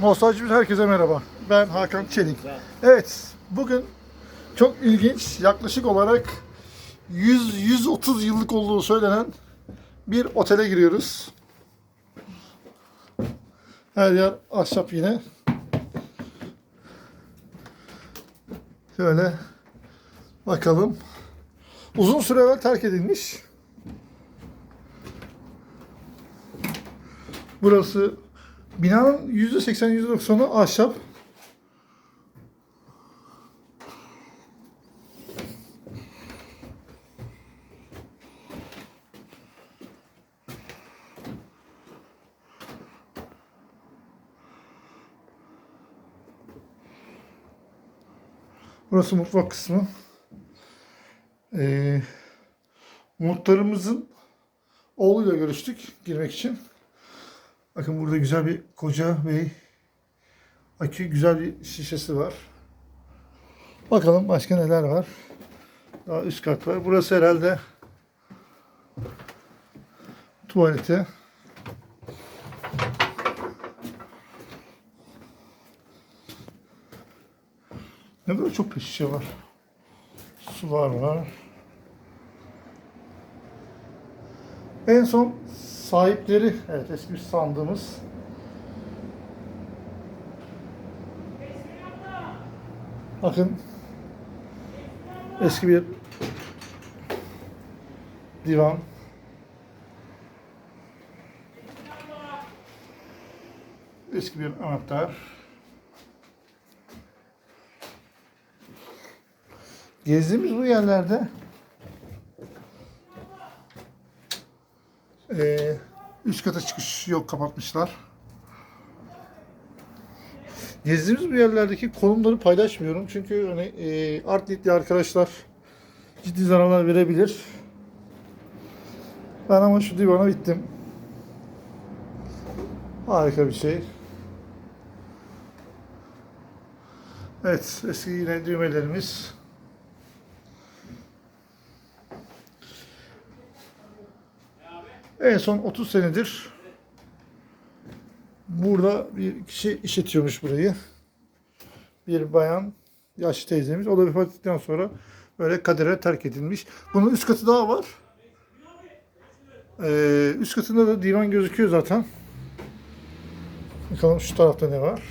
Nostalji herkese merhaba. Ben Hakan Çelik. Evet, bugün çok ilginç, yaklaşık olarak 100-130 yıllık olduğu söylenen bir otele giriyoruz. Her yer ahşap yine. Şöyle bakalım. Uzun süre evvel terk edilmiş. Burası binanın %80 %90'ı ahşap. Burası mutfak kısmı. Ee, muhtarımızın oğluyla görüştük girmek için. Bakın burada güzel bir koca bey akü güzel bir şişesi var. Bakalım başka neler var. Daha üst kat var. Burası herhalde tuvaleti. Ne kadar çok şişe var. Sular var. En son sahipleri, evet eski bir sandığımız. Bakın eski bir divan. Eski bir anahtar. Gezdiğimiz bu yerlerde Ee, üst kata çıkış yok kapatmışlar. Gezdiğimiz bu yerlerdeki konumları paylaşmıyorum çünkü hani e, art niyetli arkadaşlar ciddi zararlar verebilir. Ben ama şu divana bittim. Harika bir şey. Evet, eski yine düğmelerimiz. En son 30 senedir burada bir kişi işletiyormuş burayı. Bir bayan, yaşlı teyzemiz. O da vefat ettikten sonra böyle kadere terk edilmiş. Bunun üst katı daha var. Ee, üst katında da divan gözüküyor zaten. Bakalım şu tarafta ne var.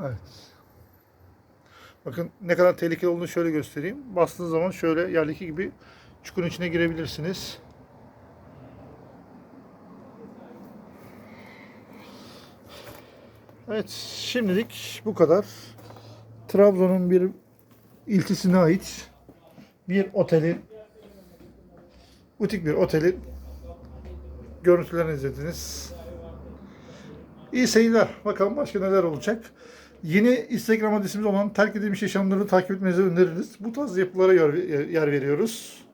Evet. Bakın ne kadar tehlikeli olduğunu şöyle göstereyim. Bastığınız zaman şöyle yerdeki gibi çukurun içine girebilirsiniz. Evet, şimdilik bu kadar. Trabzon'un bir ilçesine ait bir otelin butik bir otelin görüntülerini izlediniz. İyi seyirler. Bakalım başka neler olacak. Yeni Instagram adresimiz olan terk edilmiş yaşamları takip etmenizi öneririz. Bu tarz yapılara yer veriyoruz.